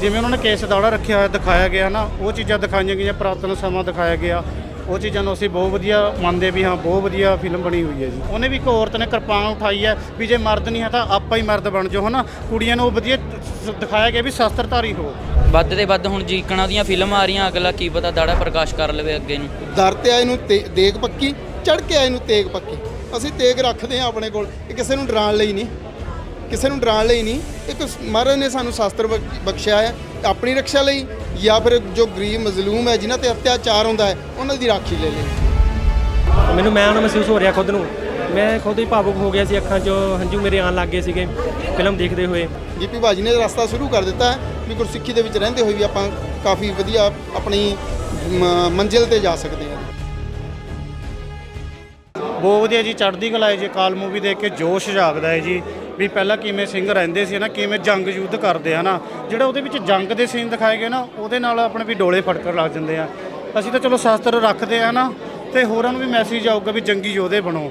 ਜਿਵੇਂ ਉਹਨਾਂ ਨੇ ਕੇਸ ਦਾੜਾ ਰੱਖਿਆ ਹੋਇਆ ਦਿਖਾਇਆ ਗਿਆ ਨਾ ਉਹ ਚੀਜ਼ਾਂ ਦਿਖਾਈਆਂ ਗਈਆਂ ਪੁਰਾਤਨ ਸਮਾਂ ਦਿਖਾਇਆ ਗਿਆ। ਉਹ ਚੀਜ਼ਾਂ ਨੂੰ ਅਸੀਂ ਬਹੁਤ ਵਧੀਆ ਮੰਨਦੇ ਵੀ ਹਾਂ ਬਹੁਤ ਵਧੀਆ ਫਿਲਮ ਬਣੀ ਹੋਈ ਹੈ ਜੀ। ਉਹਨੇ ਵੀ ਇੱਕ ਔਰਤ ਨੇ ਕਿਰਪਾਨ ਉਠਾਈ ਹੈ ਵੀ ਜੇ ਮਰਦ ਨਹੀਂ ਹੈ ਤਾਂ ਆਪਾਂ ਹੀ ਮਰਦ ਬਣ ਜਾਓ ਹਨਾ? ਕੁੜੀਆਂ ਨੂੰ ਉਹ ਵਧੀਆ ਦਿਖਾਇਆ ਗਿਆ ਵੀ ਸ਼ਸਤਰਧਾਰੀ ਹੋ। ਵੱਧ ਤੇ ਵੱਧ ਹੁਣ ਜੀਕਣਾ ਦੀਆਂ ਫਿਲਮਾਂ ਆ ਰਹੀਆਂ ਅਗਲਾ ਕੀ ਪਤਾ ਦਾੜਾ ਪ੍ਰਕਾਸ਼ ਕਰ ਲਵੇ ਅੱਗੇ ਨੂੰ। ਦਰ ਤੇ ਆਏ ਨੂੰ ਤੇ- ਦੇਗ ਪੱਕੀ ਚੜ ਕੇ ਆਏ ਨੂੰ ਤੇਗ ਪੱਕੀ। ਅਸੀਂ ਤੇਗ ਰੱਖਦੇ ਹਾਂ ਆਪਣੇ ਕੋਲ ਇਹ ਕਿਸੇ ਨੂੰ ਡਰਾਉਣ ਲਈ ਨਹੀਂ। ਕਿਸੇ ਨੂੰ ਡਰਾਉਣ ਲਈ ਨਹੀਂ ਇੱਕ ਮਹਾਰਾਜ ਨੇ ਸਾਨੂੰ ਸ਼ਾਸਤਰ ਬਖ- ਬਖਸ਼ਿਆ ਹੈ ਆਪਣੀ ਰੱਖਿਆ ਲਈ ਜਾਂ ਫਿਰ ਜੋ ਗਰੀਬ ਮਜ਼ਲੂਮ ਹੈ ਜਿਨ੍ਹਾਂ ਤੇ ਅਤਿਆਚਾਰ ਹੁੰਦਾ ਹੈ ਉਹਨਾਂ ਦੀ ਰਾਖੀ ਲੈ ਲਈ। ਮੈਨੂੰ ਮੈਂ ਹੁਣ ਮਹਿਸੂਸ ਹੋ ਰਿਹਾ ਖੁਦ ਨੂੰ। ਮੈਂ ਖੁਦ ਹੀ ਭਾਵੁਕ ਹੋ ਗਿਆ ਸੀ ਅੱਖਾਂ 'ਚੋਂ ਹੰਝੂ ਮੇਰੇ ਆਉਣ ਲੱਗ ਗਏ ਸੀਗੇ ਫਿਲਮ ਦੇਖਦੇ ਹੋਏ। ਜੀਪੀ ਬਾਜੀ ਨੇ ਰਸਤਾ ਸ਼ੁਰੂ ਕਰ ਦਿੱਤਾ ਹੈ ਵੀ ਗੁਰਸਿੱਖੀ ਦੇ ਵਿੱਚ ਰਹਿੰਦੇ ਹੋਏ ਵੀ ਆਪਾਂ ਕਾਫੀ ਵਧੀਆ ਆਪਣੀ ਮੰਜ਼ਿਲ ਤੇ ਜਾ ਸਕਦੇ ਹਾਂ। ਬਹੁਤ ਵਧੀਆ ਜੀ ਚੜ੍ਹਦੀ ਕਲਾ ਹੈ ਜੀ ਕਾਲ ਮੂਵੀ ਦੇਖ ਕੇ ਜੋਸ਼ ਜਾਗਦਾ ਹੈ ਜੀ। ਵੀ ਪਹਿਲਾਂ ਕਿਵੇਂ ਸਿੰਘ ਰਹਿੰਦੇ ਸੀ ਨਾ ਕਿਵੇਂ ਜੰਗ ਯੁੱਧ ਕਰਦੇ ਆ ਨਾ ਜਿਹੜਾ ਉਹਦੇ ਵਿੱਚ ਜੰਗ ਦੇ ਸੀਨ ਦਿਖਾਏ ਗਏ ਨਾ, ਉਹਦੇ ਨਾਲ ਆਪਣੇ ਵੀ ਡੋਲੇ ਫੜਕਣ ਲੱਗ ਜਾਂਦੇ ਆ। ਅਸੀਂ ਤਾਂ ਚਲੋ ਸ਼ਾਸਤਰ ਰੱਖਦੇ ਆ ਨਾ ਤੇ ਹੋਰਾਂ ਨੂੰ ਵੀ ਮੈਸੇਜ ਆਊਗਾ ਵੀ ਜੰਗੀ ਯੋਧੇ ਬਣੋ।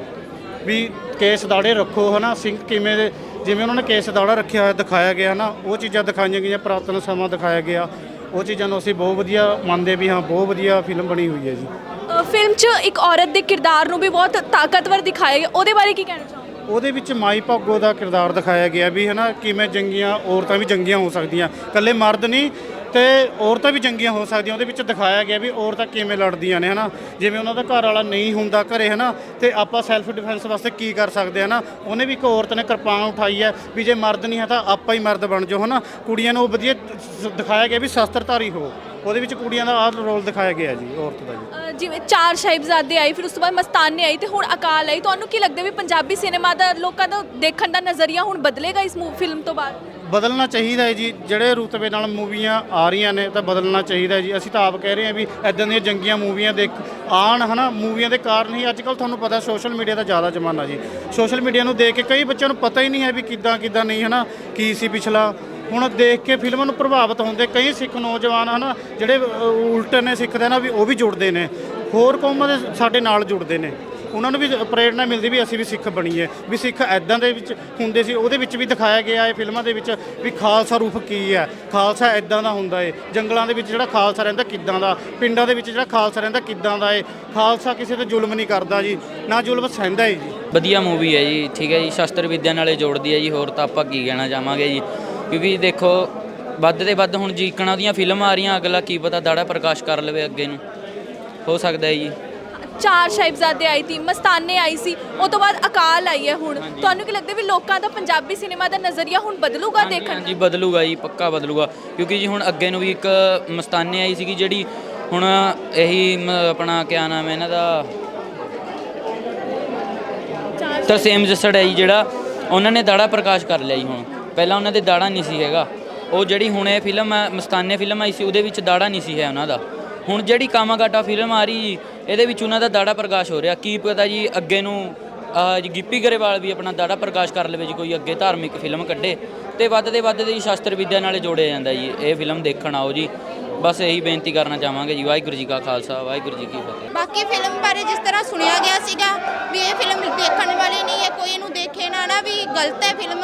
ਵੀ ਕੇਸ ਦਾੜੇ ਰੱਖੋ ਹਨਾ, ਸਿੰਘ ਕਿਵੇਂ ਦੇ, ਜਿਵੇਂ ਉਹਨਾਂ ਨੇ ਕੇਸ ਦਾੜਾ ਰੱਖਿਆ ਹੋਇਆ ਦਿਖਾਇਆ ਗਿਆ ਨਾ ਉਹ ਚੀਜ਼ਾਂ ਦਿਖਾਈਆਂ ਗਈਆਂ, ਪੁਰਾਤਨ ਸਮਾਂ ਦਿਖਾਇਆ ਗਿਆ। ਉਹ ਚੀਜ਼ਾਂ ਨੂੰ ਅਸੀਂ ਬਹੁਤ ਵਧੀਆ ਮੰਨਦੇ ਵੀ ਹਾਂ, ਬਹੁਤ ਵਧੀਆ ਫਿਲਮ ਬਣੀ ਹੋਈ ਹੈ ਜੀ। ਫਿਲਮ 'ਚ ਇੱਕ ਔਰਤ ਦੇ ਕਿਰਦਾਰ ਨੂੰ ਵੀ ਬਹੁਤ ਤਾਕਤਵਰ ਦਿਖਾਇਆ ਗਿਆ, ਉਹਦੇ ਬਾਰੇ ਕੀ ਕਹਿਣਾ ਚਾਹੁੰਦੇ ਉਹਦੇ ਵਿੱਚ ਮਾਈ ਭਾਗੋ ਦਾ ਕਿਰਦਾਰ ਦਿਖਾਇਆ ਗਿਆ ਵੀ ਹਨਾ, ਕਿਵੇਂ ਜੰਗੀਆਂ, ਔਰਤਾਂ ਵੀ ਜੰਗੀਆਂ ਹੋ ਸਕਦੀਆਂ। ਇਕੱਲੇ ਮਰਦ ਨਹੀਂ ਤੇ ਔਰਤਾਂ ਵੀ ਜੰਗੀਆਂ ਹੋ ਸਕਦੀਆਂ। ਉਹਦੇ ਵਿੱਚ ਦਿਖਾਇਆ ਗਿਆ ਵੀ ਔਰਤਾਂ ਕਿਵੇਂ ਲੜਦੀਆਂ ਨੇ ਹਨਾ। ਜਿਵੇਂ ਉਹਨਾਂ ਦਾ ਘਰ ਵਾਲਾ ਨਹੀਂ ਹੁੰਦਾ ਘਰੇ ਹਨਾ, ਤੇ ਆਪਾਂ ਸੈਲਫ ਡਿਫੈਂਸ ਵਾਸਤੇ ਕੀ ਕਰ ਸਕਦੇ ਹਨਾ। ਉਹਨੇ ਵੀ ਇੱਕ ਔਰਤ ਨੇ ਕਿਰਪਾਨ ਉਠਾਈ ਹੈ ਵੀ ਜੇ ਮਰਦ ਨਹੀਂ ਹੈ ਤਾਂ ਆਪਾਂ ਹੀ ਮਰਦ ਬਣ ਜਾਓ ਹਨਾ। ਕੁੜੀਆਂ ਨੂੰ ਉਹ ਵਧੀਆ ਦਿਖਾਇਆ ਗਿਆ ਵੀ ਸ਼ਸਤਰਧਾਰੀ ਹੋ। ਉਹਦੇ ਵਿੱਚ ਕੁੜੀਆਂ ਦਾ ਆਹ ਰੋਲ ਦਿਖਾਇਆ ਗਿਆ ਜੀ ਔਰਤ ਦਾ ਜੀ। ਜਿਵੇਂ ਚਾਰ ਸਾਹਿਬਜ਼ਾਦੇ ਆਈ ਫਿਰ ਉਸ ਤੋਂ ਬਾਅਦ ਮਸਤਾਨੇ ਆਈ ਤੇ ਹੁਣ ਅਕਾਲ ਆਈ ਤੁਹਾਨੂੰ ਕੀ ਲੱਗਦਾ ਵੀ ਪੰਜਾਬੀ ਸਿਨੇਮਾ ਦਾ ਲੋਕਾਂ ਦਾ ਦੇਖਣ ਦਾ ਨਜ਼ਰੀਆ ਹੁਣ ਬਦਲੇਗਾ ਇਸ ਫਿਲਮ ਤੋਂ ਬਾਅਦ? ਬਦਲਣਾ ਚਾਹੀਦਾ ਹੈ ਜੀ ਜਿਹੜੇ ਰੁਤਬੇ ਨਾਲ ਮੂਵੀਆਂ ਆ ਰਹੀਆਂ ਨੇ ਤਾਂ ਬਦਲਣਾ ਚਾਹੀਦਾ ਹੈ ਜੀ। ਅਸੀਂ ਤਾਂ ਆਪ ਕਹਿ ਰਹੇ ਹਾਂ ਵੀ ਐਦਾਂ ਦੀਆਂ ਜੰਗੀਆਂ ਮੂਵੀਆਂ ਦੇਖ ਆਣ ਹਨਾ ਮੂਵੀਆਂ ਦੇ ਕਾਰਨ ਹੀ ਅੱਜ ਕੱਲ ਤੁਹਾਨੂੰ ਪਤਾ ਸੋਸ਼ਲ ਮੀਡੀਆ ਦਾ ਜ਼ਿਆਦਾ ਜ਼ਮਾਨਾ ਜੀ। ਸੋਸ਼ਲ ਮੀਡੀਆ ਨੂੰ ਦੇਖ ਕੇ ਕਈ ਬੱਚਿਆਂ ਨੂੰ ਪਤਾ ਹੀ ਨਹੀਂ ਹੈ ਵੀ ਕਿੱਦਾਂ ਕਿੱਦਾਂ ਨਹੀਂ ਹਨਾ ਕੀ ਸੀ ਪਿਛਲਾ ਹੁਣ ਦੇਖ ਕੇ ਫਿਲਮਾਂ ਨੂੰ ਪ੍ਰਭਾਵਿਤ ਹੁੰਦੇ ਕਈ ਸਿੱਖ ਨੌਜਵਾਨ ਹਨਾ, ਜਿਹੜੇ ਉਲਟ ਨੇ ਸਿੱਖ ਦੇ ਨਾ ਵੀ ਉਹ ਵੀ ਜੁੜਦੇ ਨੇ। ਹੋਰ ਕੌਮਾਂ ਦੇ ਸਾਡੇ ਨਾਲ ਜੁੜਦੇ ਨੇ। ਉਹਨਾਂ ਨੂੰ ਵੀ ਪ੍ਰੇਰਣਾ ਮਿਲਦੀ ਵੀ ਅਸੀਂ ਵੀ ਸਿੱਖ ਬਣੀਏ। ਵੀ ਸਿੱਖ ਐਦਾਂ ਦੇ ਵਿੱਚ ਹੁੰਦੇ ਸੀ, ਉਹਦੇ ਵਿੱਚ ਵੀ ਦਿਖਾਇਆ ਗਿਆ ਹੈ ਫਿਲਮਾਂ ਦੇ ਵਿੱਚ ਵੀ ਖਾਲਸਾ ਰੂਪ ਕੀ ਹੈ। ਖਾਲਸਾ ਐਦਾਂ ਦਾ ਹੁੰਦਾ ਏ। ਜੰਗਲਾਂ ਦੇ ਵਿੱਚ ਜਿਹੜਾ ਖਾਲਸਾ ਰਹਿੰਦਾ ਕਿੱਦਾਂ ਦਾ, ਪਿੰਡਾਂ ਦੇ ਵਿੱਚ ਜਿਹੜਾ ਖਾਲਸਾ ਰਹਿੰਦਾ ਕਿੱਦਾਂ ਦਾ ਏ। ਖਾਲਸਾ ਕਿਸੇ ਤੇ ਜ਼ੁਲਮ ਨਹੀਂ ਕਰਦਾ ਜੀ, ਨਾ ਜ਼ੁਲਮ ਸਹਿੰਦਾ ਏ ਜੀ। ਵਧੀਆ ਮੂਵੀ ਹੈ ਜੀ, ਠੀਕ ਹੈ ਜੀ, ਸ਼ਸਤਰ ਵਿਦਿਆ ਨਾਲੇ ਜੋੜਦੀ ਹੈ ਜੀ, ਹੋਰ ਤਾਂ ਆਪਾਂ ਕੀ ਕਹਿਣਾ ਚਾਹਾਂਗੇ ਜੀ। ਕਿਉਂਕਿ ਦੇਖੋ ਵੱਧ ਤੇ ਵੱਧ ਹੁਣ ਜੀਕਣਾ ਦੀਆਂ ਫਿਲਮਾਂ ਆ ਰਹੀਆਂ ਅਗਲਾ ਕੀ ਪਤਾ ਦਾੜਾ ਪ੍ਰਕਾਸ਼ ਕਰ ਲਵੇ ਅੱਗੇ ਨੂੰ। ਹੋ ਸਕਦਾ ਹੈ ਜੀ। ਚਾਰ ਸਾਹਿਬਜ਼ਾਦੇ ਆਈ ਸੀ ਮਸਤਾਨੇ ਆਈ ਸੀ ਉਹ ਤੋਂ ਬਾਅਦ ਅਕਾਲ ਆਈ ਹੈ ਹੁਣ। ਤੁਹਾਨੂੰ ਕੀ ਲੱਗਦਾ ਵੀ ਲੋਕਾਂ ਦਾ ਪੰਜਾਬੀ ਸਿਨੇਮਾ ਦਾ ਨਜ਼ਰੀਆ ਹੁਣ ਬਦਲੂਗਾ ਦੇਖਣ ਹਾਂਜੀ ਬਦਲੂਗਾ ਜੀ ਪੱਕਾ ਬਦਲੂਗਾ। ਕਿਉਂਕਿ ਜੀ ਹੁਣ ਅੱਗੇ ਨੂੰ ਵੀ ਇੱਕ ਮਸਤਾਨੇ ਆਈ ਸੀਗੀ ਜਿਹੜੀ ਹੁਣ ਇਹੀ ਮ- ਆਪਣਾ ਕਿਆ ਨਾਮ ਹੈ ਇਹਨਾਂ ਦਾ? ਤਰਸੇਮ ਜੱਸੜ ਹੈ ਜੀ ਜਿਹੜਾ। ਉਹਨਾਂ ਨੇ ਦਾੜਾ ਪ੍ਰਕਾਸ਼ ਕਰ ਲਿਆ ਜੀ ਹੁਣ। ਪਹਿਲਾਂ ਉਹਨਾਂ ਦੇ ਦਾੜਾ ਨਹੀਂ ਸੀ ਹੈਗਾ। ਉਹ ਜਿਹੜੀ ਹੁਣ ਇਹ ਫਿਲਮ ਹੈ ਮਸਤਾਨੇ ਫਿਲਮ ਆਈ ਸੀ, ਉਹਦੇ ਵਿੱਚ ਦਾੜਾ ਨਹੀਂ ਸੀ ਹੈ ਉਹਨਾਂ ਦਾ। ਹੁਣ ਜਿਹੜੀ ਕਾਮਾਗਾਟਾ ਫਿਲਮ ਆ ਰਹੀ ਜੀ ਇਹਦੇ ਵਿੱਚ ਉਹਨਾਂ ਦਾ ਦਾੜਾ ਪ੍ਰਕਾਸ਼ ਹੋ ਰਿਹਾ। ਕੀ ਪਤਾ ਜੀ ਅੱਗੇ ਨੂੰ ਗਿੱਪੀ ਗਰੇਵਾਲ ਵੀ ਆਪਣਾ ਦਾੜਾ ਪ੍ਰਕਾਸ਼ ਕਰ ਲਵੇ ਜੀ, ਕੋਈ ਅੱਗੇ ਧਾਰਮਿਕ ਫਿਲਮ ਕੱਢੇ। ਤੇ ਵੱਧ ਦੇ ਵੱਧ ਦੀ ਸ਼ਾਸਤਰ ਵਿਦਿਆ ਨਾਲੇ ਜੋੜਿਆ ਜਾਂਦਾ ਜੀ, ਇਹ ਫਿਲਮ ਦੇਖਣ ਆਓ ਜੀ। ਬਸ ਇਹੀ ਬੇਨਤੀ ਕਰਨਾ ਚਾਹਾਂਗੇ ਜੀ, ਵਾਹਿਗੁਰੂ ਜੀ ਕਾ ਖਾਲਸਾ, ਵਾਹਿਗੁਰੂ ਜੀ ਕੀ ਫਤਿਹ। ਬਾਕੀ ਫਿਲਮ ਬਾਰੇ ਜਿਸ ਤਰ੍ਹਾਂ ਸੁਣਿਆ ਗਿਆ ਸੀਗਾ ਵੀ ਇਹ ਫਿਲਮ ਦੇਖਣ ਵਾਲੀ ਨਹੀਂ ਹੈ, ਕੋਈ ਇਹਨੂੰ ਦੇਖੇ ਨਾ ਨਾ ਵੀ ਗਲਤ ਹੈ ਫਿਲਮ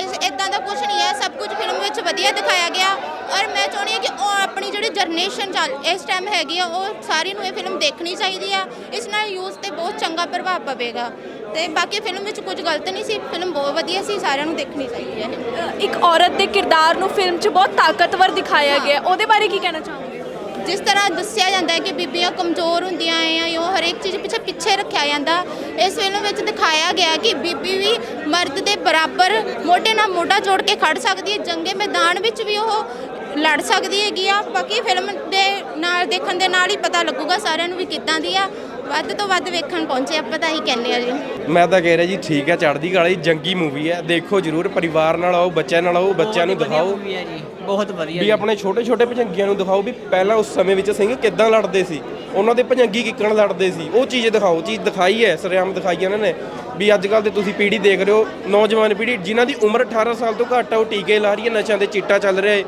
ਇਸ ਇਦਾਂ ਦਾ ਕੁਝ ਨਹੀਂ ਹੈ, ਸਭ ਕੁਝ ਫਿਲਮ ਵਿੱਚ ਵਧੀਆ ਦਿਖਾਇਆ ਗਿਆ। ਔਰ ਮੈਂ ਚਾਹੁੰਦੀ ਹਾਂ ਕਿ ਉਹ ਆਪਣੀ ਜਿਹੜੀ ਜਨਰੇਸ਼ਨ ਚੱਲ, ਇਸ ਟਾਈਮ ਹੈਗੀ ਆ, ਉਹ ਸਾਰੀ ਨੂੰ ਇਹ ਫਿਲਮ ਦੇਖਣੀ ਚਾਹੀਦੀ ਆ। ਇਸ ਨਾਲ ਯੂਥ ਤੇ ਬਹੁਤ ਚੰਗਾ ਪ੍ਰਭਾਵ ਪਵੇਗਾ। ਤੇ ਬਾਕੀ ਫਿਲਮ ਵਿੱਚ ਕੁਝ ਗਲਤ ਨਹੀਂ ਸੀ ਫਿਲਮ ਬਹੁਤ ਵਧੀਆ ਸੀ ਸਾਰਿਆਂ ਨੂੰ ਦੇਖਣੀ ਚਾਹੀਦੀ ਹੈ। ਇਹ ਇੱਕ ਔਰਤ ਦੇ ਕਿਰਦਾਰ ਨੂੰ ਫਿਲਮ 'ਚ ਬਹੁਤ ਤਾਕਤਵਰ ਦਿਖਾਇਆ ਗਿਆ। ਹੈ। ਉਹਦੇ ਬਾਰੇ ਕੀ ਕਹਿਣਾ ਚਾਹੋਗੇ? ਜਿਸ ਤਰ੍ਹਾਂ ਦੱਸਿਆ ਜਾਂਦਾ ਹੈ ਕਿ ਬੀਬੀਆਂ ਕਮਜ਼ੋਰ ਹੁੰਦੀਆਂ ਆ ਜਾਂ ਉਹ ਹਰੇਕ ਚੀਜ਼ ਪਿੱਛੇ ਪਿੱਛੇ ਰੱਖਿਆ ਜਾਂਦਾ ਇਸ ਫਿਲਮ ਵਿੱਚ ਦਿਖਾਇਆ ਗਿਆ ਕਿ ਬੀਬੀ ਵੀ ਮਰਦ ਦੇ ਬਰਾਬਰ ਮੋਢੇ ਨਾਲ ਮੋਢਾ ਜੋੜ ਕੇ ਖੜ ਸਕਦੀ ਹੈ ਜੰਗੇ ਮੈਦਾਨ ਵਿੱਚ ਵੀ ਉਹ ਲੜ ਸਕਦੀ ਹੈਗੀ ਆ। ਬਾਕੀ ਫਿਲਮ ਦੇ ਨਾਲ ਦੇਖਣ ਦੇ ਨਾਲ ਹੀ ਪਤਾ ਲੱਗੂਗਾ ਸਾਰਿਆਂ ਨੂੰ ਵੀ ਕਿੱਦਾਂ ਦੀ ਆ। ਵੱਧ ਤੋਂ ਵੱਧ ਵੇਖਣ ਪਹੁੰਚੇ ਆਪਾਂ ਤਾਂ ਹੀ ਕਹਿੰਦੇ ਆ ਜੀ। ਮੈਂ ਤਾਂ ਕਹਿ ਰਿਹਾ ਜੀ ਠੀਕ ਹੈ ਚੜ੍ਹਦੀ ਕਲਾ ਦੀ ਜੰਗੀ ਮੂਵੀ ਹੈ ਦੇਖੋ ਜਰੂਰ ਪਰਿਵਾਰ ਨਾਲ ਆਓ ਬੱਚਿਆਂ ਨਾਲ ਆਓ ਬੱਚਿਆਂ ਨੂੰ ਦਿਖਾਓ। ਵੀ ਹੈ ਜੀ ਬਹੁਤ ਵਧੀਆ ਵੀ ਆਪਣੇ ਛੋਟੇ ਛੋਟੇ ਭਜੰਗੀਆਂ ਨੂੰ ਦਿਖਾਓ ਵੀ ਪਹਿਲਾਂ ਉਸ ਸਮੇਂ ਵਿੱਚ ਸਿੰਘ ਕਿੱਦਾਂ ਲੜਦੇ ਸੀ। ਉਹਨਾਂ ਦੇ ਭਜੰਗੀ ਕਿੱਕਣ ਲੜਦੇ ਸੀ। ਉਹ ਚੀਜ਼ ਦਿਖਾਓ ਚੀਜ਼ ਦਿਖਾਈ ਹੈ ਸਰਿਆਮ ਦਿਖਾਈ ਹੈ ਉਹਨਾਂ ਨੇ। ਵੀ ਅੱਜ ਕੱਲ ਦੇ ਤੁਸੀਂ ਪੀੜ੍ਹੀ ਦੇਖ ਰਹੇ ਹੋ ਨੌਜਵਾਨ ਪੀੜ੍ਹੀ ਜਿਨ੍ਹਾਂ ਦੀ ਉਮਰ 18 ਸਾਲ ਤੋਂ ਘੱਟ ਆ ਉਹ ਟੀਕੇ ਲਾ ਰਹੀ ਹੈ ਨਸ਼ਿਆਂ ਦੇ ਚਿੱਟਾ ਚੱਲ ਰਿਹਾ ਹੈ।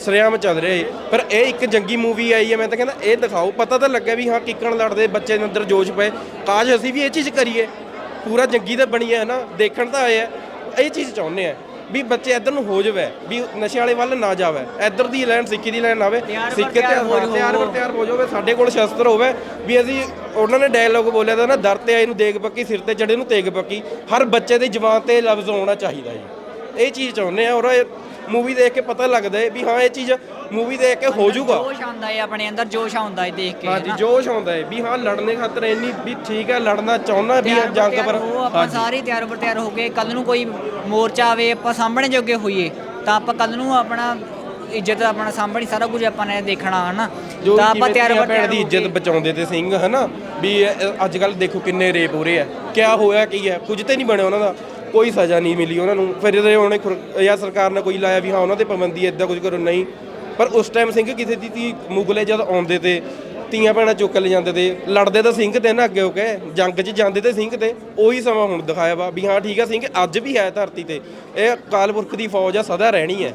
ਸਰਿਆਮ ਚੱਲ ਰਿਹਾ ਹੈ ਪਰ ਇਹ ਇੱਕ ਜੰਗੀ ਮੂਵੀ ਆਈ ਹੈ ਮੈਂ ਤਾਂ ਕਹਿੰਦਾ ਇਹ ਦਿਖਾਓ। ਪਤਾ ਤਾਂ ਲੱਗਾ ਵੀ ਹਾਂ ਕਿੱਕਣ ਲੜਦੇ ਬੱਚੇ ਦੇ ਅੰਦਰ ਜੋਸ਼ ਪਏ। ਕਾਸ਼ ਅਸੀਂ ਵੀ ਇਹ ਚੀਜ਼ ਕਰੀਏ। ਪੂਰਾ ਜੰਗੀ ਤਾਂ ਬਣੀ ਹੈ ਨਾ ਦੇਖਣ ਤਾਂ ਆਏ ਆ। ਇਹ ਚੀਜ਼ ਚਾਹੁੰਦੇ ਆ ਵੀ ਬੱਚੇ ਇੱਧਰ ਨੂੰ ਹੋ ਜਾਵੇ ਵੀ ਨਸ਼ੇ ਵਾਲੇ ਵੱਲ ਨਾ ਜਾਵੇ। ਇੱਧਰ ਦੀ ਲੈਣ ਸਿੱਖੀ ਦੀ ਲੈਣ ਆਵੇ। ਸਿੱਖ ਤੇ ਤਿਆਰ ਬਰ ਤਿਆਰ ਹੋ ਜਾਵੇ ਸਾਡੇ ਕੋਲ ਸ਼ਸਤਰ ਹੋਵੇ। ਵੀ ਅਸੀਂ ਉਹਨਾਂ ਨੇ ਡਾਇਲੌਗ ਬੋਲਿਆ ਤਾਂ ਨਾ ਦਰ ਤੇ ਆਏ ਨੂੰ ਦੇਗ ਪੱਕੀ ਸਿਰ ਤੇ ਚੜੇ ਨੂੰ ਤੇਗ ਪੱਕੀ। ਹਰ ਬੱਚੇ ਦੀ ਜ਼ੁਬਾਨ ਤੇ ਲਫ਼ਜ਼ ਹੋਣਾ ਚਾਹੀਦਾ ਜੀ। ਇਹ ਚੀਜ਼ ਚਾਹੁੰਦੇ ਆ ਔਰ ਮੂਵੀ ਦੇਖ ਕੇ ਪਤਾ ਲੱਗਦਾ ਹੈ ਵੀ ਹਾਂ ਇਹ ਚੀਜ਼ ਮੂਵੀ ਦੇਖ ਕੇ ਹੋ ਜਾਊਗਾ। ਜੋਸ਼ ਆਉਂਦਾ ਹੈ ਆਪਣੇ ਅੰਦਰ ਜੋਸ਼ ਆਉਂਦਾ ਹੈ ਦੇਖ ਕੇ ਹਾਂਜੀ ਜੋਸ਼ ਆਉਂਦਾ ਹੈ ਵੀ ਹਾਂ ਲੜਨੇ ਖਾਤਰ ਇੰਨੀ ਵੀ ਠੀਕ ਹੈ ਲੜਨਾ ਚਾਹੁੰਦਾ ਵੀ ਜੰਗ ਪਰ ਉਹ ਆਪਾਂ ਸਾਰੇ ਤਿਆਰ ਬਰ ਤਿਆਰ ਹੋ ਗਏ ਕੱਲ ਨੂੰ ਕੋਈ ਮੋਰਚਾ ਆਵੇ ਆਪਾਂ ਸਾਹਮਣੇ ਜੋਗੇ ਹੋਈਏ ਤਾਂ ਆਪਾਂ ਕੱਲ ਨੂੰ ਆਪਣਾ ਇੱਜ਼ਤ ਆਪਣਾ ਸਾਹਮਣੇ ਸਾਰਾ ਕੁਝ ਆਪਾਂ ਨੇ ਦੇਖਣਾ ਹਨਾ ਜੋ ਤਾਂ ਆਪਾਂ ਤਿਆਰ ਬਰ ਭੈਣ ਤਿਆਰ ਦੀ ਇੱਜ਼ਤ ਕੇ- ਬਚਾਉਂਦੇ ਤੇ ਸਿੰਘ ਹਨਾ ਵੀ ਅੱਜ ਕੱਲ ਦੇਖੋ ਕਿੰਨੇ ਰੇਪ ਹੋ ਰਹੇ ਆ। ਕਿਆ ਹੋਇਆ ਕੀ ਹੈ? ਕੁਝ ਤੇ ਨਹੀਂ ਬਣਿਆ ਉਹਨਾਂ ਦਾ। ਕੋਈ ਸਜ਼ਾ ਨਹੀਂ ਮਿਲੀ ਉਹਨਾਂ ਨੂੰ। ਫਿਰ ਇਹਦੇ ਉਹਨੇ ਖੁਰ- ਜਾਂ ਸਰਕਾਰ ਨੇ ਕੋਈ ਲਾਇਆ ਵੀ ਹਾਂ ਉਹਨਾਂ ਤੇ ਪਾਬੰਦੀ ਇਦਾਂ ਕੁਝ ਕਰੋ ਨਹੀਂ। ਪਰ ਉਸ ਟਾਈਮ ਸਿੰਘ ਕਿਸੇ ਦੀ ਤੀ ਮੁਗਲੇ ਜਦ ਆਉਂਦੇ ਤੇ ਤੀਆਂ ਭੈਣਾਂ ਚੁੱਕ ਲੈ ਜਾਂਦੇ ਤੇ ਲੜਦੇ ਤਾਂ ਸਿੰਘ ਤੇ ਨਾ ਅੱਗੇ ਹੋ ਕੇ ਜੰਗ 'ਚ ਜਾਂਦੇ ਤੇ ਸਿੰਘ ਤੇ ਉਹੀ ਸਮਾਂ ਹੁਣ ਦਿਖਾਇਆ ਵਾ ਵੀ ਹਾਂ ਠੀਕ ਆ ਸਿੰਘ ਅੱਜ ਵੀ ਹੈ ਧਰਤੀ ਤੇ। ਇਹ ਕਾਲਪੁਰਖ ਦੀ ਫੌਜ ਆ ਸਦਾ ਰਹਿਣੀ ਹੈ।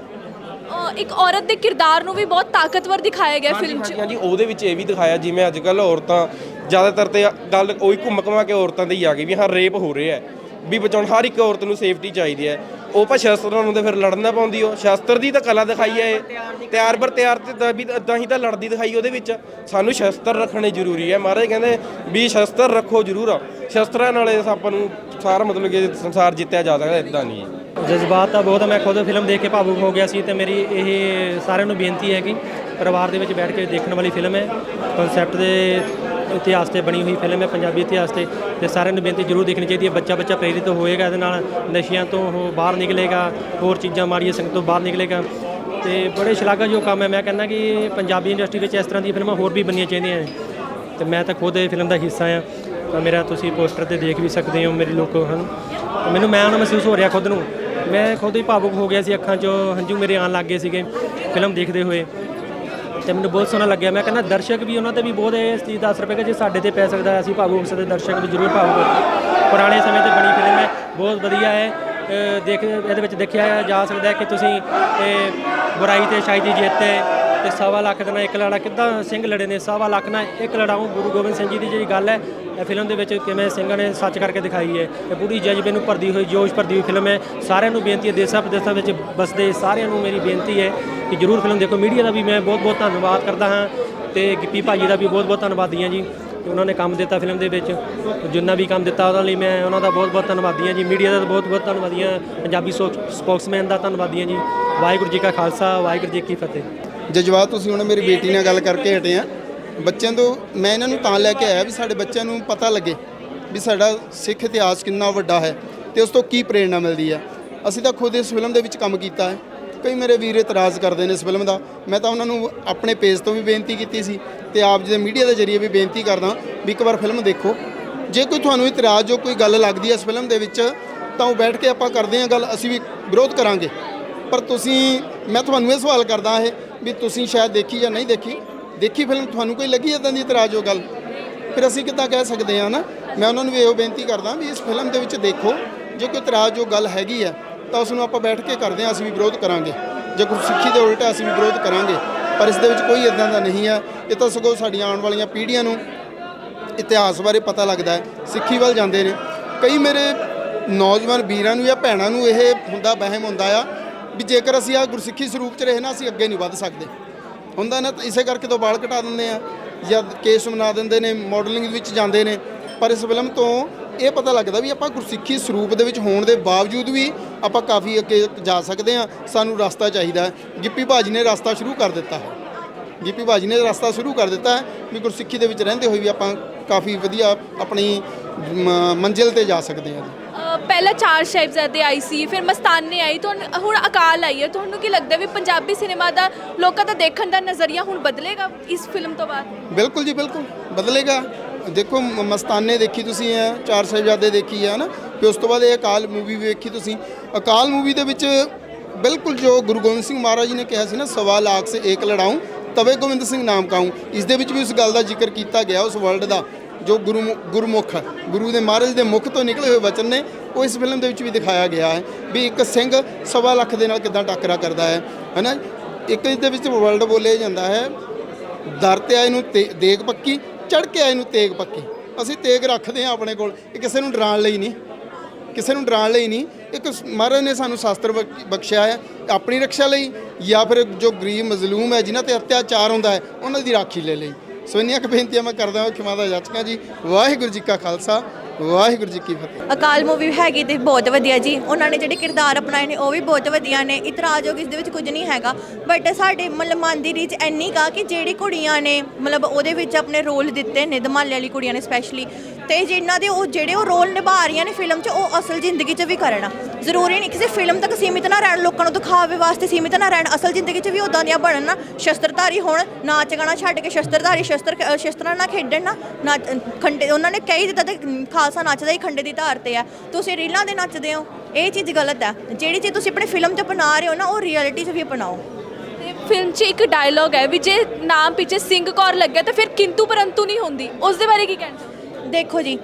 ਅ, ਇੱਕ ਔਰਤ ਦੇ ਕਿਰਦਾਰ ਨੂੰ ਵੀ ਬਹੁਤ ਤਾਕਤਵਰ ਦਿਖਾਇਆ ਗਿਆ ਫਿਲਮ 'ਚ। ਹਾਂਜੀ ਹਾਂਜੀ ਉਹਦੇ ਵਿੱਚ ਇਹ ਵੀ ਦਿਖਾਇਆ ਜਿਵੇਂ ਅੱਜ ਕੱਲ ਔਰਤਾਂ ਜ਼ਿਆਦਾਤਰ ਤੇ ਗੱਲ ਉਹੀ ਘੁੰਮ ਘਮਾ ਕੇ ਔਰਤਾਂ ਤੇ ਹੀ ਆ ਗਈ ਵੀ ਹਾਂ ਰੇਪ ਹੋ ਰਿਹਾ ਹੈ ਵੀ ਬਚਾਉਣ। ਹਰ ਇੱਕ ਔਰਤ ਨੂੰ ਸੇਫਟੀ ਚਾਹੀਦੀ ਹੈ। ਉਹ ਪਾ ਸ਼ਸਤਰਾਂ ਨੂੰ ਤੇ ਫਿਰ ਲੜਨਾ ਪਾਉਂਦੀ ਉਹ। ਸ਼ਸਤਰ ਦੀ ਤਾਂ ਕਲਾ ਦਿਖਾਈ ਹੈ ਇਹ। ਤਿਆਰ ਬਰ ਤਿਆਰ ਤੇ ਤਾਂ ਵੀ ਇਦਾਂ ਹੀ ਤਾਂ ਲੜਦੀ ਦਿਖਾਈ ਉਹਦੇ ਵਿੱਚ। ਸਾਨੂੰ ਸ਼ਸਤਰ ਰੱਖਣੇ ਜ਼ਰੂਰੀ ਹੈ। ਮਹਾਰਾਜ ਕਹਿੰਦੇ ਵੀ ਸ਼ਸਤਰ ਰੱਖੋ ਜ਼ਰੂਰ। ਆ ਸ਼ਸਤਰਾਂ ਨਾਲ ਆਪਾਂ ਨੂੰ ਸਾਰਾ ਮਤਲਬ ਕਿ ਸੰਸਾਰ ਜਿੱਤਿਆ ਜਾ ਸਕਦਾ ਇਦਾਂ ਨਹੀਂ ਜਜ਼ਬਾਤ ਤਾਂ ਬਹੁਤ ਮੈਂ ਖੁਦ ਫਿਲਮ ਦੇਖ ਕੇ ਭਾਵੁਕ ਹੋ ਗਿਆ ਸੀ ਤੇ ਮੇਰੀ ਇਹ ਸਾਰਿਆਂ ਨੂੰ ਬੇਨਤੀ ਹੈ ਕਿ ਪਰਿਵਾਰ ਦੇ ਵਿੱਚ ਬੈਠ ਕੇ ਦੇਖਣ ਵਾਲੀ ਫਿਲਮ ਹੈ। ਕਨਸੈਪਟ ਦੇ ਇਤਿਹਾਸ ਤੇ ਬਣੀ ਹੋਈ ਫਿਲਮ ਹੈ, ਪੰਜਾਬੀ ਇਤਿਹਾਸ ਤੇ। ਤੇ ਸਾਰਿਆਂ ਨੂੰ ਬੇਨਤੀ ਜ਼ਰੂਰ ਦੇਖਣੀ ਚਾਹੀਦੀ ਹੈ, ਬੱਚਾ ਬੱਚਾ ਪ੍ਰੇਰਿਤ ਹੋਏਗਾ ਇਹਦੇ ਨਾਲ, ਨਸ਼ਿਆਂ ਤੋਂ ਉਹ ਬਾਹਰ ਨਿਕਲੇਗਾ, ਹੋਰ ਚੀਜ਼ਾਂ ਮਾੜੀਆਂ ਸੰਗਤ ਤੋਂ ਬਾਹਰ ਨਿਕਲੇਗਾ। ਤੇ ਬੜੇ ਸ਼ਲਾਘਾਯੋਗ ਕੰਮ ਹੈ, ਮੈਂ ਕਹਿੰਦਾ ਕਿ ਪੰਜਾਬੀ ਇੰਡਸਟਰੀ ਵਿੱਚ ਇਸ ਤਰ੍ਹਾਂ ਦੀਆਂ ਫਿਲਮਾਂ ਹੋਰ ਵੀ ਬਣਨੀਆਂ ਚਾਹੀਦੀਆਂ ਨੇ ਤੇ ਮੈਂ ਤਾਂ ਖੁਦ ਇਹ ਫਿਲਮ ਦਾ ਹਿੱਸਾ ਆ ਤਾਂ ਮੇਰਾ ਤੁਸੀਂ ਪੋਸਟਰ ਤੇ ਦੇਖ ਵੀ ਸਕਦੇ ਹੋ, ਮੇਰੇ ਲੋਕ ਹਨ। ਮੈਨੂੰ ਮੈਂ ਉਹਨਾਂ ਮਹਿਸੂਸ ਹੋ ਰਿਹਾ ਖੁਦ ਨੂੰ। ਮੈਂ ਖੁਦ ਹੀ ਭਾਵੁਕ ਹੋ ਗਿਆ ਸੀ ਅੱਖਾਂ 'ਚੋਂ, ਹੰਝੂ ਮੇਰੇ ਆਉਣ ਲੱਗ ਗਏ ਸੀਗੇ, ਫਿਲਮ ਦੇਖਦੇ ਹੋਏ। ਤੇ ਮੈਨੂੰ ਬਹੁਤ ਸੋਹਣਾ ਲੱਗਿਆ। ਮੈਂ ਕਹਿੰਦਾ ਦਰਸ਼ਕ ਵੀ ਉਹਨਾਂ ਤੇ ਵੀ ਬਹੁਤ ਇਸ ਚੀਜ਼ ਦਾ ਅਸਰ ਪਏਗਾ, ਜੇ ਸਾਡੇ ਤੇ ਪੈ ਸਕਦਾ ਅਸੀਂ ਭਾਵੁਕ ਹੋ ਸਕਦੇ ਦਰਸ਼ਕ ਵੀ ਜ਼ਰੂਰ ਭਾਵੁਕ ਹੋ ਪੁਰਾਣੇ ਸਮੇਂ ਤੇ ਬਣੀ ਫਿਲਮ ਹੈ, ਬਹੁਤ ਵਧੀਆ ਹੈ। ਦੇਖ, ਇਹਦੇ ਵਿੱਚ ਦੇਖਿਆ ਜਾ ਸਕਦਾ ਹੈ ਕਿ ਤੁਸੀਂ, ਇਹ ਬੁਰਾਈ ਤੇ ਸ਼ਾਇਦ ਦੀ ਜਿੱਤ ਹੈ ਤੇ ਸਵਾ ਲੱਖ ਦੇ ਨਾਲ ਇੱਕ ਲੜਾ ਕਿੱਦਾਂ ਸਿੰਘ ਲੜੇ ਨੇ, ਸਵਾ ਲੱਖ ਨਾਲ ਇੱਕ ਲੜਾਉ ਗੁਰੂ ਗੋਬਿੰਦ ਸਿੰਘ ਜੀ ਦੀ ਜਿਹੜੀ ਗੱਲ ਹੈ, ਇਹ ਫਿਲਮ ਦੇ ਵਿੱਚ ਕਿਵੇਂ ਸਿੰਘਾਂ ਨੇ ਸੱਚ ਕਰਕੇ ਦਿਖਾਈ ਹੈ। ਇਹ ਪੂਰੀ ਜਜ਼ਬੇ ਨੂੰ ਭਰਦੀ ਹੋਈ, ਜੋਸ਼ ਭਰਦੀ ਹੋਈ ਫਿਲਮ ਹੈ। ਸਾਰਿਆਂ ਨੂੰ ਬੇਨਤੀ ਹੈ ਦੇਸਾਂ ਵਿਦੇਸਾਂ ਵਿੱਚ ਬਸਦੇ ਸਾਰਿਆਂ ਨੂੰ ਮੇਰੀ ਬੇਨਤੀ ਹੈ ਕਿ ਜਰੂਰ ਫਿਲਮ ਦੇਖੋ। ਮੀਡੀਆ ਦਾ ਵੀ ਮੈਂ ਬਹੁਤ ਬਹੁਤ ਧੰਨਵਾਦ ਕਰਦਾ ਹਾਂ ਤੇ ਗਿੱਪੀ ਭਾਜੀ ਦਾ ਵੀ ਬਹੁਤ ਬਹੁਤ ਧੰਨਵਾਦੀ ਹਾਂ ਜੀ। ਉਹਨਾਂ ਨੇ ਕੰਮ ਦਿੱਤਾ ਫਿਲਮ ਦੇ ਵਿੱਚ। ਜਿੰਨਾ ਵੀ ਕੰਮ ਦਿੱਤਾ ਉਹਨਾਂ ਲਈ ਮੈਂ ਉਹਨਾਂ ਦਾ ਬਹੁਤ ਬਹੁਤ ਧੰਨਵਾਦੀ ਹਾਂ ਜੀ। ਮੀਡੀਆ ਦਾ ਬਹੁਤ ਬਹੁਤ ਧੰਨਵਾਦੀ ਹਾਂ। ਪੰਜਾਬੀ ਸਪੋਕਸਮੈਨ ਦਾ ਧੰਨਵਾਦੀ ਹਾਂ ਜੀ। ਵਾਹਿਗੁਰੂ ਜੀ ਕਾ ਖਾਲਸਾ, ਵਾਹਿਗੁਰੂ ਜੀ ਕੀ ਫਤਿਹ। ਜਜ਼ਬਾਤ ਤੁਸੀਂ ਹੁਣ ਮੇਰੀ ਬੇਟੀ ਨਾਲ ਗੱਲ ਕਰਕੇ ਹਟੇ ਆ। ਬੱਚਿਆਂ ਤੋਂ ਮੈਂ ਇਹਨਾਂ ਨੂੰ ਤਾਂ ਲੈ ਕੇ ਆਇਆ ਵੀ ਸਾਡੇ ਬੱਚਿਆਂ ਨੂੰ ਪਤਾ ਲੱਗੇ ਵੀ ਸਾਡਾ ਸਿੱਖ ਇਤਿਹਾਸ ਕਿੰਨਾ ਵੱਡਾ ਹੈ ਤੇ ਉਸ ਤੋਂ ਕੀ ਪ੍ਰੇਰਣਾ ਮਿਲਦੀ ਹੈ। ਅਸੀਂ ਤਾਂ ਖੁਦ ਇਸ ਫਿਲਮ ਦੇ ਵਿੱਚ ਕੰਮ ਕੀਤਾ ਹੈ। ਕਈ ਮੇਰੇ ਵੀਰ ਇਤਰਾਜ਼ ਕਰਦੇ ਨੇ ਇਸ ਫਿਲਮ ਦਾ। ਮੈਂ ਤਾਂ ਉਹਨਾਂ ਨੂੰ ਆਪਣੇ ਪੇਜ ਤੋਂ ਵੀ ਬੇਨਤੀ ਕੀਤੀ ਸੀ ਤੇ ਆਪ ਜੀ ਦੇ ਮੀਡੀਆ ਦੇ ਜ਼ਰੀਏ ਵੀ ਬੇਨਤੀ ਕਰਦਾ ਵੀ ਇੱਕ ਵਾਰ ਫਿਲਮ ਦੇਖੋ। ਜੇ ਕੋਈ ਤੁਹਾਨੂੰ ਇਤਰਾਜ਼ ਜੋ ਕੋਈ ਗੱਲ ਲੱਗਦੀ ਹੈ ਇਸ ਫਿਲਮ ਦੇ ਵਿੱਚ, ਤਾਂ ਉਹ ਬੈਠ ਕੇ ਆਪਾਂ ਕਰਦੇ ਹਾਂ ਗੱਲ, ਅਸੀਂ ਵੀ ਵਿਰੋਧ ਕਰਾਂਗੇ। ਪਰ ਤੁਸੀਂ, ਮੈਂ ਤੁਹਾਨੂੰ ਇਹ ਸਵਾਲ ਕਰਦਾ ਇਹ ਵੀ ਤੁਸੀਂ ਸ਼ਾਇਦ ਦੇਖੀ ਜਾਂ ਨਹੀਂ ਦੇਖੀ। ਦੇਖੀ ਫਿਲਮ, ਤੁਹਾਨੂੰ ਕੋਈ ਲੱਗੀ ਇਦਾਂ ਦੀ ਇਤਰਾਜ਼ ਉਹ ਗੱਲ? ਫਿਰ ਅਸੀਂ ਕਿੱਦਾਂ ਕਹਿ ਸਕਦੇ ਹਾਂ ਨਾ? ਮੈਂ ਉਹਨਾਂ ਨੂੰ ਵੀ ਇਹੋ ਬੇਨਤੀ ਕਰਦਾ ਵੀ ਇਸ ਫਿਲਮ ਦੇ ਵਿੱਚ ਦੇਖੋ। ਜੇ ਕੋਈ ਇਤਰਾਜ਼ ਜੋ ਗੱਲ ਹੈਗੀ ਹੈ ਤਾਂ ਉਸ ਨੂੰ ਆਪਾਂ ਬੈਠ ਕੇ ਕਰਦੇ ਹਾਂ, ਅਸੀਂ ਵੀ ਵਿਰੋਧ ਕਰਾਂਗੇ। ਜੇ ਗੁਰਸਿੱਖੀ ਸਿੱਖੀ ਦੇ ਉਲਟਾ ਅਸੀਂ ਵੀ ਵਿਰੋਧ ਕਰਾਂਗੇ। ਪਰ ਇਸ ਦੇ ਵਿੱਚ ਕੋਈ ਇਦਾਂ ਦਾ ਨਹੀਂ ਹੈ। ਇਹ ਤਾਂ ਸਗੋਂ ਸਾਡੀਆਂ ਆਉਣ ਵਾਲੀਆਂ ਪੀੜ੍ਹੀਆਂ ਨੂੰ ਇਤਿਹਾਸ ਬਾਰੇ ਪਤਾ ਲੱਗਦਾ ਹੈ। ਸਿੱਖੀ ਵੱਲ ਜਾਂਦੇ ਨੇ। ਕਈ ਮੇਰੇ ਨੌਜਵਾਨ ਵੀਰਾਂ ਨੂੰ ਜਾਂ ਭੈਣਾਂ ਨੂੰ ਇਹ ਹੁੰਦਾ ਵਹਿਮ ਹੁੰਦਾ ਆ ਵੀ ਜੇਕਰ ਅਸੀਂ ਆ ਗੁਰਸਿੱਖੀ ਸਰੂਪ 'ਚ ਰਹੇ ਨਾ, ਅਸੀਂ ਅੱਗੇ ਨਹੀਂ ਵੱਧ ਸਕਦੇ। ਹੁੰਦਾ ਨਾ ਤਾਂ ਇਸੇ ਕਰਕੇ ਤੋਂ ਬਾਲ ਘਟਾ ਦਿੰਦੇ ਆ ਜਾਂ ਕੇਸ ਬਣਾ ਦਿੰਦੇ ਨੇ ਮਾਡਲਿੰਗ ਵਿੱਚ ਜਾਂਦੇ ਨੇ। ਪਰ ਇਸ ਫਿਲਮ ਤੋਂ ਇਹ ਪਤਾ ਲੱਗਦਾ ਵੀ ਆਪਾਂ ਗੁਰਸਿੱਖੀ ਸਰੂਪ ਦੇ ਵਿੱਚ ਹੋਣ ਦੇ ਬਾਵਜੂਦ ਵੀ ਆਪਾਂ ਕਾਫੀ ਅੱਗੇ ਜਾ ਸਕਦੇ ਆ ਸਾਨੂੰ ਰਸਤਾ ਚਾਹੀਦਾ ਹੈ। ਗਿੱਪੀ ਭਾਜੀ ਨੇ ਰਸਤਾ ਸ਼ੁਰੂ ਕਰ ਦਿੱਤਾ ਹੈ। ਗਿੱਪੀ ਭਾਜੀ ਨੇ ਰਸਤਾ ਸ਼ੁਰੂ ਕਰ ਦਿੱਤਾ ਹੈ ਵੀ ਗੁਰਸਿੱਖੀ ਦੇ ਵਿੱਚ ਰਹਿੰਦੇ ਹੋਏ ਵੀ ਆਪਾਂ ਕਾਫੀ ਵਧੀਆ ਆਪਣੀ ਮੰਜ਼ਿਲ ਤੇ ਜਾ ਸਕਦੇ ਹਾਂ। ਪਹਿਲਾਂ ਚਾਰ ਸਾਹਿਬਜ਼ਾਦੇ ਆਈ ਸੀ ਫਿਰ ਮਸਤਾਨੇ ਆਈ ਤੁਹਾਨੂੰ ਹੁਣ ਅਕਾਲ ਆਈ ਹੈ। ਤੁਹਾਨੂੰ ਕੀ ਲੱਗਦਾ ਵੀ ਪੰਜਾਬੀ ਸਿਨੇਮਾ ਦਾ ਲੋਕਾਂ ਦਾ ਦੇਖਣ ਦਾ ਨਜ਼ਰੀਆ ਹੁਣ ਬਦਲੇਗਾ ਇਸ ਫਿਲਮ ਤੋਂ ਬਾਅਦ? ਬਿਲਕੁਲ ਜੀ ਬਿਲਕੁਲ। ਬਦਲੇਗਾ। ਦੇਖੋ ਮਸਤਾਨੇ ਦੇਖੀ ਤੁਸੀਂ ਹੈ ਚਾਰ ਸਾਹਿਬਜ਼ਾਦੇ ਦੇਖੀ ਹੈ ਨਾ? ਫਿਰ ਉਸ ਤੋਂ ਬਾਅਦ ਇਹ ਅਕਾਲ ਮੂਵੀ ਵੀ ਵੇਖੀ ਤੁਸੀਂ। ਅਕਾਲ ਮੂਵੀ ਦੇ ਵਿੱਚ ਬਿਲਕੁਲ ਜੋ ਗੁਰੂ ਗੋਬਿੰਦ ਸਿੰਘ ਮਹਾਰਾਜ ਜੀ ਨੇ ਕਿਹਾ ਸੀ ਨਾ ਸਵਾ ਲਾਖ ਸੇ ਏਕ ਲੜਾਊਂ ਤਵੇ ਗੋਬਿੰਦ ਸਿੰਘ ਨਾਮ ਕਾਉਂ ਇਸ ਦੇ ਵਿੱਚ ਵੀ ਉਸ ਗੱਲ ਦਾ ਜ਼ਿਕਰ ਕੀਤਾ ਗਿਆ ਉਸ ਵਰਲਡ ਦਾ ਜੋ ਗੁਰੂ ਗੁਰਮੁਖ ਹੈ, ਗੁਰੂ ਦੇ ਮਹਾਰਾਜ ਦੇ ਮੁਖ ਤੋਂ ਨਿਕਲੇ ਹੋਏ ਵਚਨ ਨੇ ਉਹ ਇਸ ਫਿਲਮ ਦੇ ਵਿੱਚ ਵੀ ਦਿਖਾਇਆ ਗਿਆ ਹੈ ਵੀ ਇੱਕ ਸਿੰਘ ਸਵਾ ਲੱਖ ਦੇ ਨਾਲ ਕਿਦਾਂ ਟੱਕਰਾ ਕਰਦਾ ਹੈ ਹੈਨਾ? ਇੱਕ ਇਸ ਦੇ ਵਿੱਚ ਵਰਲਡ ਬੋਲਿਆ ਜਾਂਦਾ ਹੈ ਦਰ ਤੇ ਆਏ ਨੂੰ ਤੇ- ਦੇਗ ਪੱਕੀ ਚੜ ਕੇ ਆਏ ਨੂੰ ਤੇਗ ਪੱਕੀ। ਅਸੀਂ ਤੇਗ ਰੱਖਦੇ ਹਾਂ ਆਪਣੇ ਕੋਲ ਇਹ ਕਿਸੇ ਨੂੰ ਡਰਾਉਣ ਲਈ ਨਹੀਂ। ਕਿਸੇ ਨੂੰ ਡਰਾਉਣ ਲਈ ਨਹੀਂ। ਇੱਕ ਮਹਾਰਾਜ ਨੇ ਸਾਨੂੰ ਸ਼ਾਸਤਰ ਬਖ- ਬਖਸ਼ਿਆ ਹੈ ਆਪਣੀ ਰੱਖਿਆ ਲਈ ਜਾਂ ਫਿਰ ਜੋ ਗਰੀਬ ਮਜ਼ਲੂਮ ਹੈ, ਜਿਨ੍ਹਾਂ ਤੇ ਅਤਿਆਚਾਰ ਹੁੰਦਾ ਹੈ, ਉਹਨਾਂ ਦੀ ਰਾਖੀ ਲੈ ਲਈ। ਸੋ ਇੰਨੀਆਂ ਕੁ ਬੇਨਤੀਆਂ ਮੈਂ ਕਰਦਾ ਹਾਂ, ਖਿਮਾ ਦਾ ਜਾਚਕਾਂ ਜੀ। ਵਾਹਿਗੁਰੂ ਜੀ ਕਾ ਖਾਲਸਾ। ਵਾਹਿਗੁਰੂ ਜੀ ਕੀ ਫਤਿਹ। ਅਕਾਲ ਮੂਵੀ ਹੈਗੀ ਤੇ ਬਹੁਤ ਵਧੀਆ ਜੀ। ਉਹਨਾਂ ਨੇ ਜਿਹੜੇ ਕਿਰਦਾਰ ਅਪਣਾਏ ਨੇ, ਉਹ ਵੀ ਬਹੁਤ ਵਧੀਆ ਨੇ। ਇਤਰਾਜ਼ਯੋਗ ਇਸ ਦੇ ਵਿੱਚ ਕੁਝ ਨਹੀਂ ਹੈਗਾ। ਬਟ ਸਾਡੇ ਮਤਲਬ ਮਨ ਦੀ ਰੀਚ ਇੰਨੀ ਕਾ ਕਿ ਜਿਹੜੀ ਕੁੜੀਆਂ ਨੇ, ਮਤਲਬ ਉਹਦੇ ਵਿੱਚ ਆਪਣੇ ਰੋਲ ਦਿੱਤੇ ਨੇ, ਧਮਾਲੇ ਵਾਲੀ ਕੁੜੀਆਂ ਨੇ ਸਪੈਸ਼ਲੀ ਤੇ ਜਿਨ੍ਹਾਂ ਦੇ ਉਹ, ਜਿਹੜੇ ਉਹ ਰੋਲ ਨਿਭਾ ਰਹੀਆਂ ਨੇ ਫਿਲਮ 'ਚ, ਉਹ ਅਸਲ ਜ਼ਿੰਦਗੀ 'ਚ ਵੀ ਕਰਨਾ। ਜ਼ਰੂਰੀ ਨਹੀਂ ਕਿਸੇ ਫਿਲਮ ਤੱਕ ਸੀਮਿਤ ਨਾ ਰਹਿਣ, ਲੋਕਾਂ ਨੂੰ ਦਿਖਾਵੇ ਵਾਸਤੇ ਸੀਮਿਤ ਨਾ ਰਹਿਣ। ਅਸਲ ਜ਼ਿੰਦਗੀ 'ਚ ਵੀ ਉਦਾਂ ਦੀਆਂ ਬਣਨ ਨਾ। ਸ਼ਸਤਰਧਾਰੀ ਹੋਣ, ਨਾਚ ਗਾਣਾ ਛੱਡ ਕੇ ਸ਼ਸਤਰਧਾਰੀ, ਸ਼ਸਤਰ ਸ਼ਸਤਰਾਂ ਨਾਲ ਖੇਡਣ ਨਾ। ਨਾ ਖੰਡੇ, ਉਹਨਾਂ ਨੇ ਕਹੀ ਦਿੱਤਾ ਤੇ ਖਾਲਸਾ ਨੱਚਦਾ ਹੀ ਖੰਡੇ ਦੀ ਧਾਰ ਤੇ ਆ ਤੁਸੀਂ ਰੀਲਾਂ ਦੇ ਨੱਚਦੇ ਹੋ ਇਹ ਚੀਜ਼ ਗਲਤ ਹੈ। ਜਿਹੜੀ ਚੀਜ਼ ਤੁਸੀਂ ਆਪਣੀ ਫਿਲਮ 'ਚ ਅਪਣਾ ਰਹੇ ਹੋ ਨਾ ਉਹ ਰਿਐਲਿਟੀ 'ਚ ਵੀ ਅਪਣਾਓ ਤੇ ਫਿਲਮ 'ਚ ਇੱਕ ਡਾਇਲੌਗ ਹੈ ਵੀ ਜੇ ਨਾਮ ਪਿੱਛੇ ਸਿੰਘ ਕੌਰ ਲੱਗਿਆ ਤਾਂ ਫਿਰ ਕਿੰਤੂ ਪਰੰਤੂ ਨਹੀਂ ਹੁੰਦੀ। ਉਸ ਦੇ ਬਾਰੇ ਕੀ ਕਹਿਣਾ? ਦੇਖੋ ਜੀ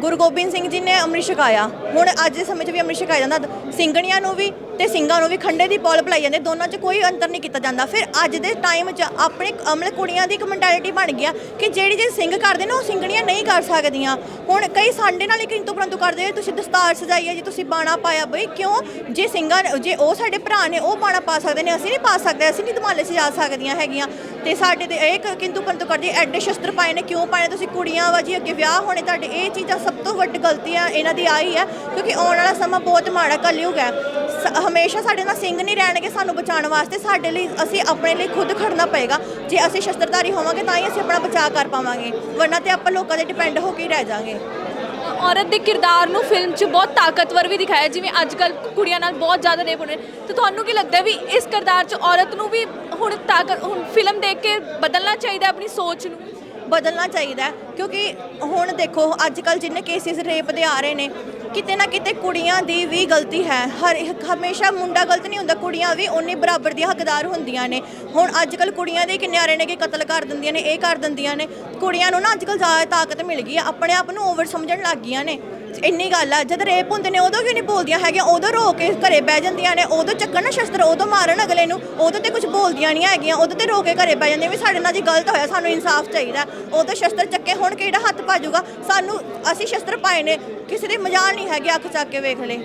ਗੁਰੂ ਗੋਬਿੰਦ ਸਿੰਘ ਜੀ ਨੇ ਅੰਮ੍ਰਿਤ ਛਕਾਇਆ। ਹੁਣ ਅੱਜ ਦੇ ਸਮੇਂ 'ਚ ਵੀ ਅੰਮ੍ਰਿਤ ਛਕਾਇਆ ਜਾਂਦਾ। ਸਿੰਘਣੀਆਂ ਨੂੰ ਵੀ ਤੇ ਸਿੰਘਾਂ ਨੂੰ ਵੀ ਖੰਡੇ ਦੀ ਪੌਲ ਪਲਾਈ ਜਾਂਦੇ। ਦੋਨਾਂ 'ਚ ਕੋਈ ਅੰਤਰ ਨਹੀਂ ਕੀਤਾ ਜਾਂਦਾ। ਫਿਰ ਅੱਜ ਦੇ ਟਾਈਮ 'ਚ ਆਪਣੇ ਅਮਲ ਕੁੜੀਆਂ ਦੀ ਇੱਕ ਮੈਂਟੈਲਿਟੀ ਬਣ ਗਿਆ ਕਿ ਜਿਹੜੀ ਜੇ ਸਿੰਘ ਕਰਦੇ ਨੇ, ਉਹ ਸਿੰਘਣੀਆਂ ਨਹੀਂ ਕਰ ਸਕਦੀਆਂ। ਹੁਣ ਕਈ ਸਾਡੇ ਨਾਲ ਹੀ ਕਿੰਤੂ ਪਰੰਤੂ ਕਰਦੇ ਤੁਸੀਂ ਦਸਤਾਰ ਸਜਾਈ ਹੈ ਜੀ, ਤੁਸੀਂ ਬਾਣਾ ਪਾਇਆ ਬਈ, ਕਿਉਂ? ਜੇ ਸਿੰਘਾਂ, ਜੇ ਉਹ ਸਾਡੇ ਭਰਾ ਨੇ, ਉਹ ਬਾਣਾ ਪਾ ਸਕਦੇ ਨੇ, ਅਸੀਂ ਨਹੀਂ ਪਾ ਸਕਦੇ, ਅਸੀਂ ਨਹੀਂ ਧਮਾਲੇ ਸਜਾ ਸਕਦੀਆਂ ਹੈਗੀਆਂ। ਤੇ ਸਾਡੇ ਤੇ ਇਹ ਕਿੰਤੂ ਪਰੰਤੂ ਕਰਦੇ ਐਡੇ ਸ਼ਸਤਰ ਪਾਏ ਨੇ, ਕਿਉਂ ਪਾਏ ਨੇ? ਤੁਸੀਂ ਕੁੜੀਆਂ ਵਾ ਜੀ, ਅੱਗੇ ਵਿਆਹ ਹੋਣੇ, ਤੁਹਾਡੇ ਇਹ ਚੀਜ਼ਾਂ ਸਭ ਤੋਂ ਵੱਡੀ ਗਲਤੀਆਂ ਇਹਨਾਂ ਦੀ ਆਈ ਹੈ ਕਿਉਂਕਿ ਆਉਣ ਵਾਲਾ ਸਮਾਂ ਬਹੁਤ ਮਾੜਾ ਕਲਯੁਗ ਹੈ। ਸ- ਹਮੇਸ਼ਾ ਸਾਡੇ ਨਾਲ ਸਿੰਘ ਨਹੀਂ ਰਹਿਣਗੇ ਸਾਨੂੰ ਬਚਾਉਣ ਵਾਸਤੇ, ਸਾਡੇ ਲਈ ਅਸੀਂ ਆਪਣੇ ਲਈ ਖੁਦ ਖੜਨਾ ਪਏਗਾ। ਜੇ ਅਸੀਂ ਸ਼ਸਤਰਧਾਰੀ ਹੋਵਾਂਗੇ, ਤਾਂ ਹੀ ਅਸੀਂ ਆਪਣਾ ਬਚਾਅ ਕਰ ਪਾਵਾਂਗੇ, ਵਰਨਾ ਤੇ ਆਪਾਂ ਲੋਕਾਂ ਦੇ ਡਿਪੈਂਡ ਹੋ ਕੇ ਰਹਿ ਜਾਾਂਗੇ। ਔਰਤ ਦੇ ਕਿਰਦਾਰ ਨੂੰ ਫਿਲਮ 'ਚ ਬਹੁਤ ਤਾਕਤਵਰ ਵੀ ਦਿਖਾਇਆ, ਜਿਵੇਂ ਅੱਜ ਕੱਲ ਕੁੜੀਆਂ ਨਾਲ ਬਹੁਤ ਜ਼ਿਆਦਾ ਰੇਪ ਹੋ ਰਹੇ ਨੇ ਤੇ ਤੁਹਾਨੂੰ ਕੀ ਲੱਗਦਾ ਵੀ ਇਸ ਕਿਰਦਾਰ 'ਚ ਔਰਤ ਨੂੰ ਵੀ ਹੁਣ ਤਾਕਤ, ਹੁਣ ਫਿਲਮ ਦੇਖ ਕੇ ਬਦਲਣਾ ਚਾਹੀਦਾ ਆਪਣੀ ਸੋਚ ਨੂੰ? ਬਦਲਣਾ ਚਾਹੀਦਾ, ਕਿਉਂਕਿ ਹੁਣ ਦੇਖੋ ਅੱਜ ਕੱਲ ਜਿੰਨੇ ਕੇਸਿਸ ਰੇਪ ਦੇ ਆ ਰਹੇ ਨੇ ਕਿਤੇ ਨਾ ਕਿਤੇ ਕੁੜੀਆਂ ਦੀ ਵੀ ਗਲਤੀ ਹੈ। ਹਰ ਹਮੇਸ਼ਾ ਮੁੰਡਾ ਗਲਤ ਨਹੀਂ ਹੁੰਦਾ, ਕੁੜੀਆਂ ਵੀ ਉਨੇ ਬਰਾਬਰ ਦੀਆਂ ਹੱਕਦਾਰ ਹੁੰਦੀਆਂ ਨੇ। ਹੁਣ ਅੱਜ ਕੱਲ ਕੁੜੀਆਂ ਦੇ ਕਿੰਨੇ ਆ ਰਹੇ ਨੇ ਕਿ ਕਤਲ ਕਰ ਦਿੰਦੀਆਂ ਨੇ, ਇਹ ਕਰ ਦਿੰਦੀਆਂ ਨੇ। ਕੁੜੀਆਂ ਨੂੰ ਨਾ ਅੱਜ ਕੱਲ ਜ਼ਿਆਦਾ ਤਾਕਤ ਮਿਲ ਗਈ ਹੈ, ਆਪਣੇ ਆਪ ਨੂੰ ਓਵਰ ਸਮਝਣ ਲੱਗ ਗਈਆਂ ਨੇ। ਇੰਨੀ ਗੱਲ ਆ, ਜਦ ਰੇਪ ਹੁੰਦੇ ਨੇ ਉਦੋਂ ਕਿਉਂ ਨਹੀਂ ਬੋਲਦੀਆਂ ਹੈਗੀਆਂ? ਉਦੋਂ ਰੋ ਕੇ ਘਰੇ ਬਹਿ ਜਾਂਦੀਆਂ ਨੇ, ਉਦੋਂ ਚੱਕਣ ਨਾ ਸ਼ਸਤਰ, ਉਦੋਂ ਮਾਰਨ ਅਗਲੇ ਨੂੰ, ਉਦੋਂ ਤੇ ਕੁਝ ਬੋਲਦੀਆਂ ਨਹੀਂ ਹੈਗੀਆਂ, ਉਦੋਂ ਤੇ ਰੋ ਕੇ ਘਰੇ ਬਹਿ ਜਾਂਦੀਆਂ ਵੀ ਸਾਡੇ ਨਾਲ ਜੀ ਗਲਤ ਹੋਇਆ, ਸਾਨੂੰ ਇਨਸਾਫ ਚਾਹੀਦਾ ਉਦੋਂ ਸ਼ਸਤਰ ਚੱਕੇ ਹੁਣ ਕਿਹੜਾ ਹੱਥ ਭਾਜੂਗਾ ਸਾਨੂੰ ਅਸੀਂ ਸ਼ਸਤਰ ਪਾਏ ਨੇ, ਕਿਸੇ ਦੀ ਮਜਾਲ ਨਹੀਂ ਹੈਗੀ ਅੱਖ ਚੱਕ ਕੇ ਵੇਖ ਲੈ